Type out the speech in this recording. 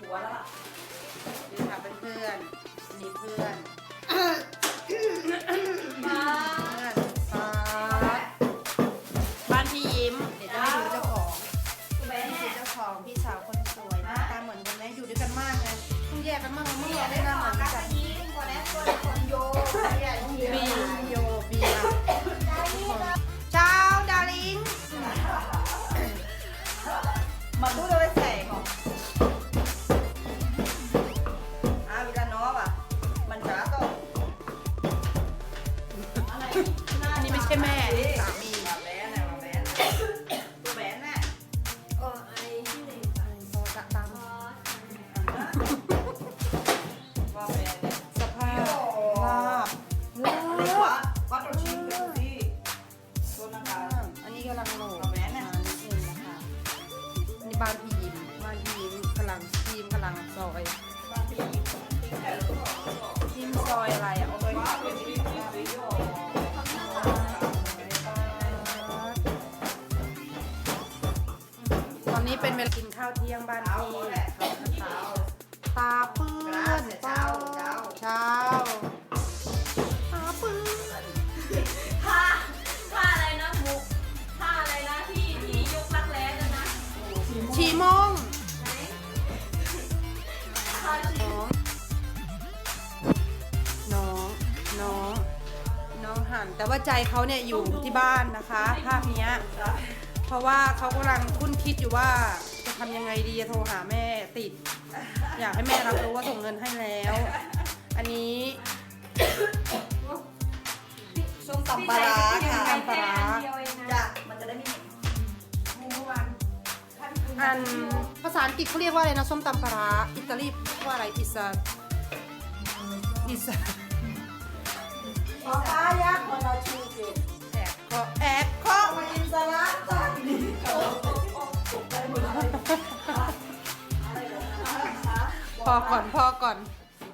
หัวแล้วล่ะนี่ค่ะเพื่อนๆนี่เพื่อนมาเพื่อนป๊าดบ้านพี่ยิ้มเดี๋ยวจะให้ดูเจ้าของแม่นี่คือเจ้าของพี่สาวคนสวยหน้าตาเหมือนกันไหมอยู่ด้วยกันมากไงเพิ่งแยกกันมากเมื่อวานได้หน้าเหมือนกันยิ้ม แบนเนี่ยสภาพลาบลาเรียกบว่าว่าตัวชิงกันที่ตัวนะคะอันนี้กำลังโหลดเอาแม่น่ะมานิดนึงนะคะอันนี้บ้านพี่ยิ้มบ้านพี่ยิ้มกำลังทีมกำลังซอยบางทีที่แถวก็บอกทีมซอยอะไร นี้เป็นเวลากินข้าวเที่ยงบ้านพี่ตาปื้นเช้าเช้าตาปื้นท่าท่าอะไรนะมุกท่าอะไรนะที่ที่ยกรักแร้กันนะชีมงไหนท่าชีน้องน้องน้องน้องหันแต่ว่าใจเขาเนี่ยอยู่ที่บ้านนะคะ ภาพเนี้ย เพราะว่าเขากำลังคุ้นคิดอยู่ว่าจะทำยังไงดีจะโทรหาแม่ติด อยากให้แม่รับรู้ว่าส่งเงินให้แล้ว อันนี้ส้มตำปลาร้าค่ะตำปลาร้าเดียวเองนะจ้ะมันจะได้ไม่เหม็นเมื่อวานท่านคุณอันภาษาอังกฤษเขาเรียกว่าอะไรนะส้มตำปลาร้าอิตาลีว่าอะไรอิสาอิสาป อก่อนพอก่อน